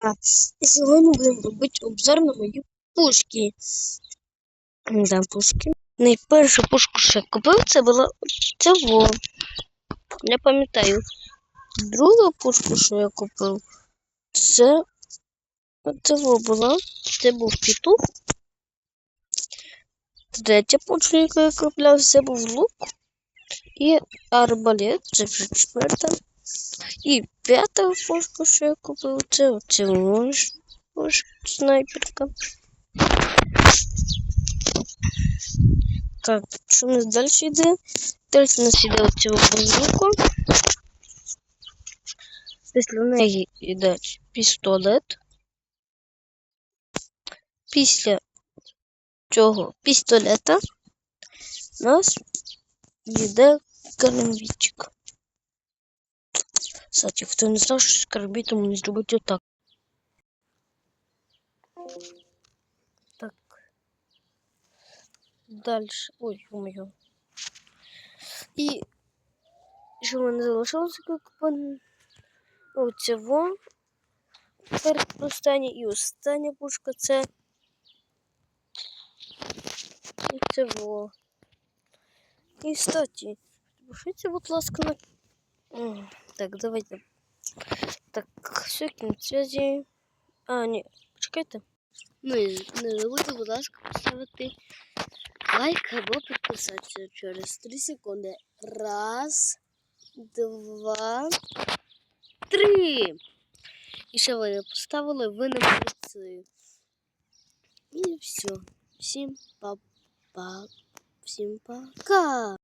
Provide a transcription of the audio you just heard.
А сьогодні будемо робити обзор на мої пушки. Да, пушки. Найпершу пушку, що я купив, це була цього. Я пам'ятаю. Друга пушка, що я купив, це цього була. Це був петух. Третя пушка, яку я купляв, це був лук. І арбалет, це вже четверта. І п'ята пушка, що я купив, це оце ось ось снайперка. Так, що у нас далі йде? Далі у нас йде оцього базука. Після неї йде пістолет. Після цього пістолета у нас йде карамбічик. Кстати, хто не знав, що з карбітом не зробити отак. Так. Дальше. Ой, ё-моё. І що в мене залишилося купити? Оцього. Передостання і остання пушка це. І цього. І кстати, пишіть, будь ласка, на Так, давайте. Так, все, кінець связи. А, ні, чекайте. Ну і не забудьте, будь ласка, поставити лайк або підписатися через 3 секунди. Раз, два, три. І ще ви не поставили, ви не молодці. І все. Всім па-па. Всім пока.